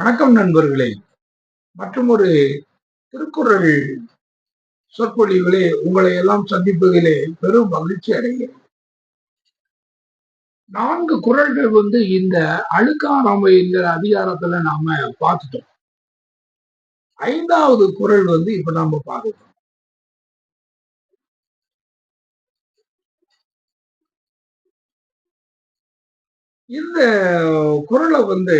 வணக்கம் நண்பர்களே. மற்றும் ஒரு திருக்குறள் சொற்பொழிவுகளே உங்களை எல்லாம் சந்திப்பதிலே பெரும் மகிழ்ச்சி அடைகிறேன். நான்கு குரல்கள் வந்து இந்த அழுக்காராமை என்கிற அதிகாரத்துல நாம பார்த்துட்டோம். ஐந்தாவது குரல் வந்து இப்ப நாம பார்க்கணும். இந்த குரலை வந்து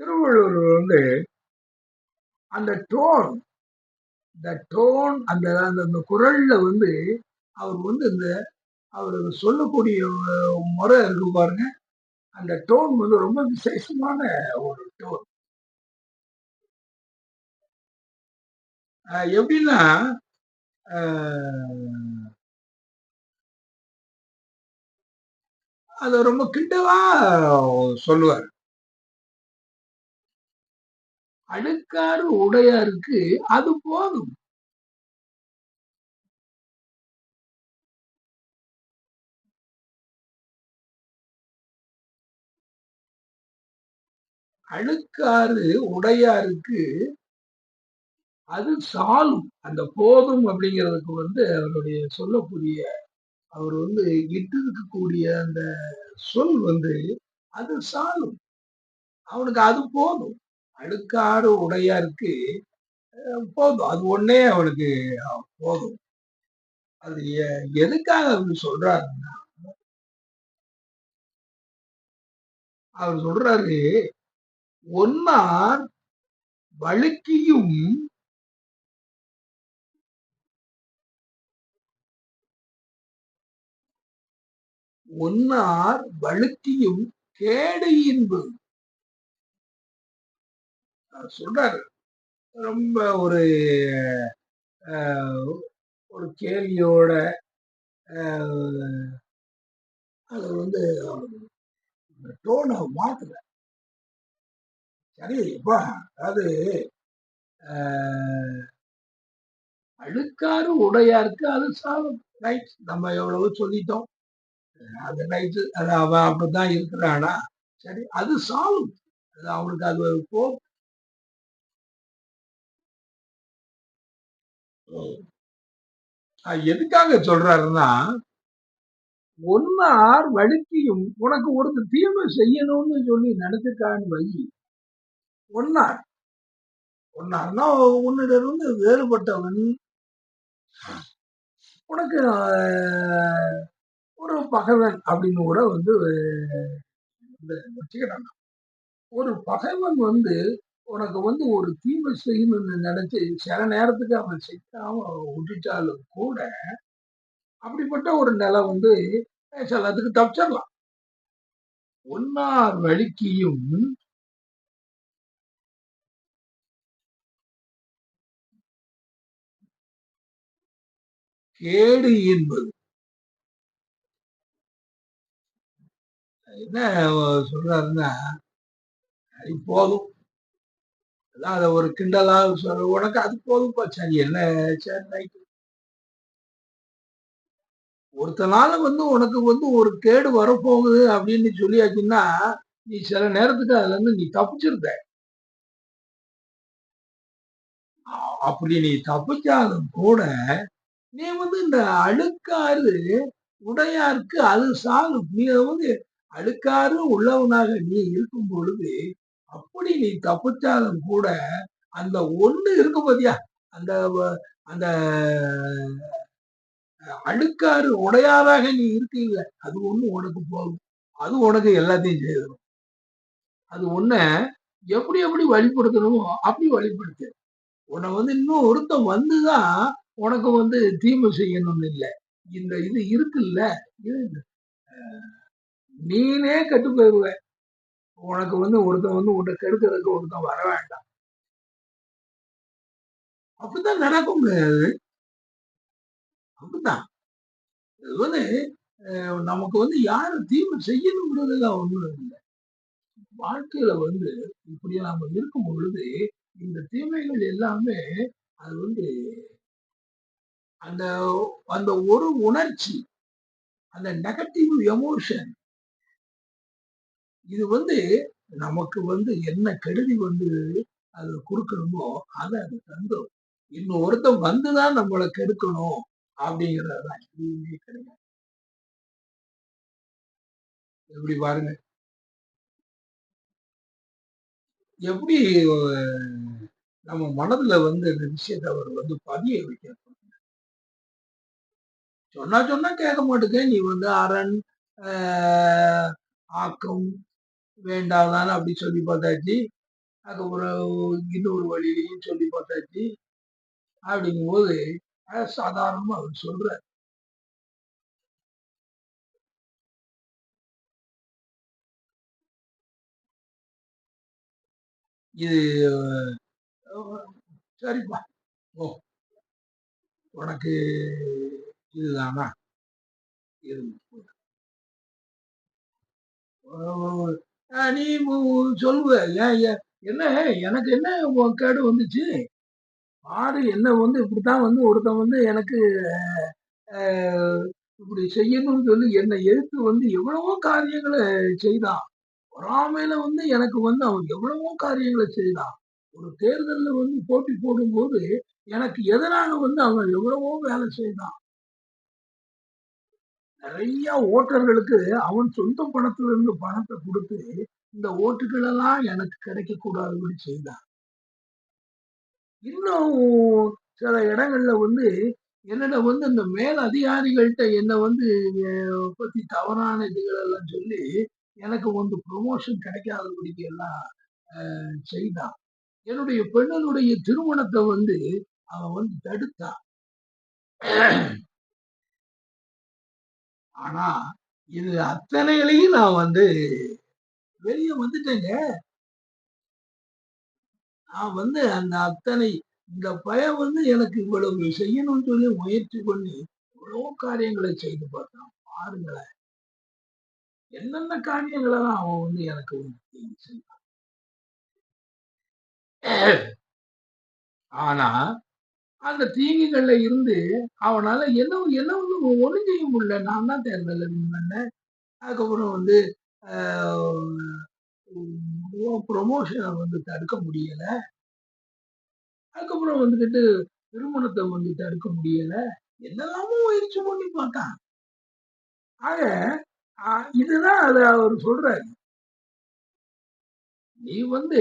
திருவள்ளுவர் வந்து அந்த டோன் இந்த டோன் அந்த அந்த குரல்ல வந்து அவர் வந்து இந்த அவர் சொல்லக்கூடிய முறை இருக்கு பாருங்க. அந்த டோன் வந்து ரொம்ப விசேஷமான ஒரு டோன் எப்படின்னா அத ரொம்ப கிண்டவா சொல்லுவார். அழுக்காறு உடையாருக்கு அது போதும். அழுக்காறு உடையாருக்கு அது சாலும். அந்த போதும் அப்படிங்கிறதுக்கு வந்து அவருடைய சொல்லக்கூடிய அவர் வந்து இட்டிருக்கக்கூடிய அந்த சொல் வந்து அது சாலும் அவனுக்கு அது போதும். அழுக்காடு உடையாருக்கு போதும். அது ஒன்னே அவனுக்கு போதும். அது எதுக்காக அவர் சொல்றாருன்னா அவர் சொல்றாரு ஒன்னார் வழுக்கியும் ஒன்னார் வழுக்கியும் கேடு இன்பு. சொல்றாரு ரொம்ப ஒரு ஒரு கேள்வியோட அது வந்து டோனை மாத்துற சரி எப்பா அதாவது அழுக்காறு உடையாருக்கு அது சாதம் ரைட் நம்ம எவ்வளவு சொல்லிட்டோம். அது ரைட்டு அது அவன் அப்படிதான் இருக்கிறானா? சரி அது சால்வ் அது அவனுக்கு அது போ எதுக்காக சொல்றாருன்னா ஒன்னார் வழுக்கியும் உனக்கு ஒருத்தர் தீமை செய்யணும்னு சொல்லி நினைச்சுக்கான்னு வை. ஒன்னார். ஒன்னார்னா உன்னிடருந்து வேறுபட்டவன். உனக்கு ஒரு பகைவன் அப்படின்னு கூட வந்து வச்சுக்கிறாங்க. ஒரு பகைவன் வந்து உனக்கு வந்து ஒரு தீமை செய்யணும்னு நினைச்சு சில நேரத்துக்கு அவன் செய்யாம விட்டுட்டாலும் கூட அப்படிப்பட்ட ஒரு நிலை வந்து சிலத்துக்கு தப்பிச்சிடலாம். ஒன்னார் வழிக்கியும் கேடு என்பது. என்ன சொல்றாருன்னா போதும். அதான் அதை ஒரு கிண்டலா சொல்ற உனக்கு அது போதும்ப்பா சரி என்ன சரி ரைட்டு ஒருத்தனால வந்து உனக்கு வந்து ஒரு கேடு வரப்போகுது அப்படின்னு சொல்லியாச்சுன்னா நீ சில நேரத்துக்கு அதுல இருந்து நீ தப்பிச்சிருந்த அப்படி நீ தப்பிச்சாலும் கூட நீ வந்து இந்த அழுக்காறு உடையாருக்கு அது சாகும் நீ வந்து அழுக்காறு உள்ளவனாக நீ இருக்கும் பொழுது அப்படி நீ தப்பிச்சாலும் கூட அந்த ஒண்ணு இருக்கு பாத்தியா? அந்த அந்த அழுக்காறு உடையாதாக நீ இருக்கீங்க அது ஒண்ணு உனக்கு போகும். அது உனக்கு எல்லாத்தையும் செய்திடும் அது ஒன்ன எப்படி எப்படி வழிபடுத்தணுமோ அப்படி வழிபடுத்து. உன்னை வந்து இன்னும் ஒருத்தன் வந்துதான் உனக்கு வந்து தீமை செய்யணும்னு இல்லை. இந்த இது இருக்குல்ல நீனே கெட்டு போயிருவ உனக்கு வந்து ஒருத்தன் வந்து உன்னை கெடுக்கிறதுக்கு ஒருத்தன் வர வேண்டாம். அப்படித்தான் நடக்கும் முடியாது அப்படித்தான். இது வந்து நமக்கு வந்து யாரும் தீமை செய்யணுங்கிறதுலாம் ஒண்ணும் இல்லை. வாழ்க்கையில வந்து இப்படி நாம இருக்கும் பொழுது இந்த தீமைகள் எல்லாமே அது வந்து அந்த அந்த ஒரு உணர்ச்சி அந்த நெகட்டிவ் எமோஷன் இது வந்து நமக்கு வந்து என்ன கெடுதி வந்து அது கொடுக்கணுமோ அதை அது தந்துடும் இன்னும் ஒருத்தன் வந்துதான் நம்மளை கெடுக்கணும் அப்படிங்கறதுதான். எதுவுமே கிடையாது. எப்படி பாருங்க. எப்படி நம்ம மனதுல வந்து இந்த விஷயத்தை அவர் வந்து பதிய வைக்க சொன்னா சொன்னா கேட்க மாட்டேங்க நீ வந்து அரண் ஆஹ், ஆக்கம் வேண்டாதான்னு அப்படி சொல்லி பார்த்தாச்சு. அதுக்கப்புறம் இன்னொரு வழியிலையும் சொல்லி பார்த்தாச்சு. அப்படிங்கும்போது சாதாரணமாக சாதாரணமா அவர் சொல்கிறார் இது சரிப்பா. ஓ உனக்கு இதுதானா? இருந்து நீ சொல்லுவ. என்ன எனக்கு என்ன கேடு வந்துச்சு? ஆடு என்ன வந்து இப்படித்தான் வந்து ஒருத்தன் வந்து எனக்கு இப்படி செய்யணும்னு சொல்லி என்னை எதிர்த்து வந்து எவ்வளவோ காரியங்களை செய்தான். பொறாமையில வந்து எனக்கு வந்து அவன் எவ்வளவோ காரியங்களை செய்தான். ஒரு தேர்தலில் வந்து போட்டி போடும்போது எனக்கு எதிராக வந்து அவன் எவ்வளவோ வேலை செய்தான். நிறைய ஓட்டர்களுக்கு அவன் சொந்த பணத்துல இருந்து பணத்தை கொடுத்து இந்த ஓட்டுகள் எல்லாம் எனக்கு கிடைக்க கூடாதுன்னு செய்தான். இன்னும் சில இடங்கள்ல வந்து என்னோட வந்து இந்த மேல் அதிகாரிகள்கிட்ட என்ன வந்து பத்தி தவறான இதுகள் எல்லாம் சொல்லி எனக்கு வந்து ப்ரொமோஷன் கிடைக்காதபடிக்கு எல்லாம் அஹ், செய்தான். என்னுடைய பெண்ணனுடைய திருமணத்தை வந்து அவன் வந்து தடுத்தான். ஆனா இது அத்தனையிலையும் நான் வந்து வெளியே வந்துட்டேங்க. நான் வந்து அந்த அத்தனை இந்த பயம் வந்து எனக்கு இவ்வளவு செய்யணும்னு சொல்லி முயற்சி பண்ணி இவ்வளவு காரியங்களை செய்து பார்த்தான். பாருங்களேன். என்னென்ன காரியங்களெல்லாம் அவன் வந்து எனக்கு செய்வான். ஆனா அந்த தீங்குகள்ல இருந்து அவனால என்ன என்ன ஒண்ணு ஒண்ணும் செய்ய முடியல. நான் தான் தேர்தல் பண்ணேன் அதுக்கப்புறம் வந்து ப்ரொமோஷனை வந்து தடுக்க முடியல. அதுக்கப்புறம் வந்துகிட்டு திருமணத்தை வந்து தடுக்க முடியல. என்னெல்லாமோ முயற்சி பண்ணி பார்த்தான். ஆக ஆஹ் இதுதான் அத அவர் சொல்றாரு. நீ வந்து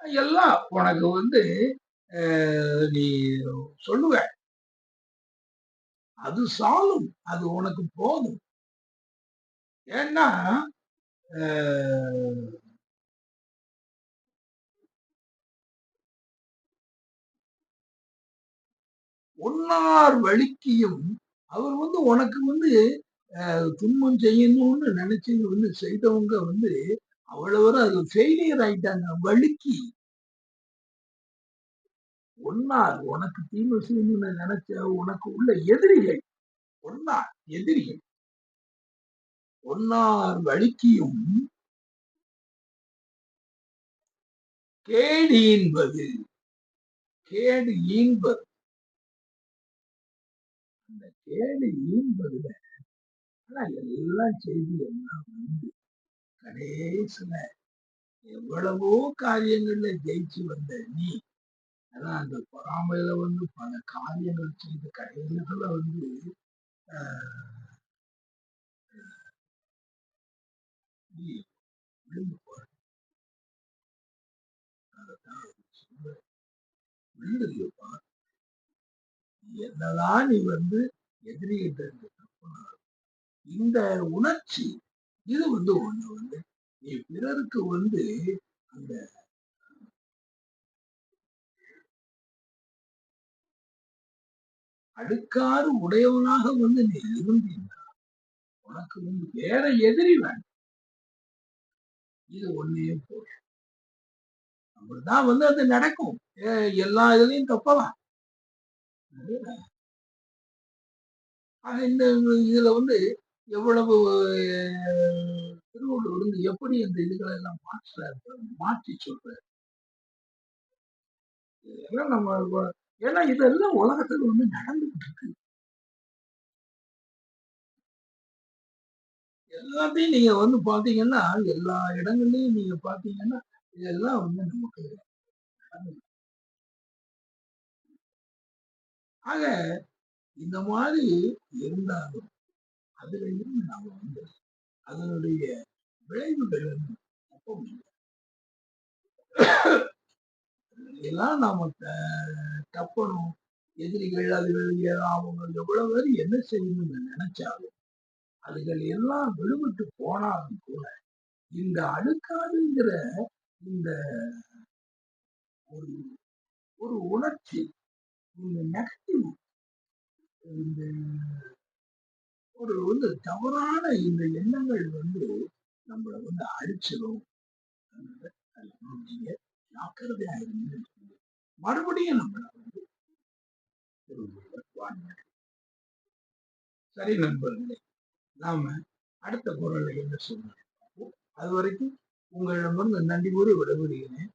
எல்லாம் உனக்கு வந்து நீ சொல்லுவ. அது சாலும். அது உனக்கு போதும். ஏன்னா ஆஹ் ஒன்னார் வழிக்கியும் அவர் வந்து உனக்கு வந்து துன்பம் செய்யணும்னு நினைச்சு வந்து செய்தவங்க வந்து அவ்வளவு அது ஃபெயிலியர் ஆயிட்டாங்க. வழுக்கி. ஒன்னார். உனக்கு தீமை செய்யணும்னு நினைச்ச உனக்கு உள்ள எதிரிகள் ஒன்னார் எதிரிகள். ஒன்னார் வழுக்கியும் கேடு ஈன்பது கேடு ஈன்பது. அந்த கேடு ஈன்பதுல ஆனா எல்லாம் செய்தி எல்லாம் வந்து கடைசியில எவ்வளவோ காரியங்கள்ல ஜெயிச்சு வந்த நீ ஏன்னா அந்த பொறாமையில வந்து பல காரியங்கள் செய்த கடைசியில வந்து ஆஹ், விழுந்து போற விழுந்துருப்பா என்னதான் நீ வந்து எதிரிகிட்ட இருந்து தப்புனாலும் இந்த உணர்ச்சி இது வந்து ஒண்ணு வந்து நீ பிறருக்கு வந்து அந்த அடுக்காறு உடையவனாக வந்து நீ இருந்தீங்கன்னா உனக்கு வந்து வேற எதிரி வேண்டாம். இது ஒன்னே போதும் அப்படிதான் வந்து அது நடக்கும். ஏ, எல்லா இதுலயும் தப்பலாம் ஆக இந்த இதுல வந்து எவ்வளவு திருவள்ளுவர் வந்து எப்படி இந்த இதுகளை எல்லாம் மாற்றுறாரு மாற்றி சொல்றாரு? இதெல்லாம் நம்ம ஏன்னா இதெல்லாம் உலகத்துல வந்து நடந்துகிட்டு இருக்கு எல்லாத்தையும் நீங்க வந்து பாத்தீங்கன்னா எல்லா இடங்கள்லயும் நீங்க பாத்தீங்கன்னா இதெல்லாம் வந்து நமக்கு ஆக இந்த மாதிரி இருந்தாலும் அதுல இருந்து நாம வந்து அதனுடைய விளைவுகள் வந்து எல்லாம் நாம தப்பணும். எதிரிகள் அதுகள் அவங்க எவ்வளவு பேர் என்ன செய்யணும்னு நினைச்சாலும் அதுகள் எல்லாம் விடுபட்டு போனாலும் கூட இந்த அழுக்காறுங்கிற இந்த ஒரு ஒரு உணர்ச்சி இந்த நெகட்டிவ் இந்த ஒரு வந்து தவறான இந்த எண்ணங்கள் வந்து நம்மளை வந்து அழிச்சிடும் அதனால நீங்க ஜாக்கிரதையா இருந்து மறுபடியும் நம்மளை வந்து சரி நண்பர்களே நாம அடுத்த குரலை என்ன சொல்றோம் அது வரைக்கும் உங்களிடமிருந்து நன்றி கூறி விடைபெறுகிறேன்.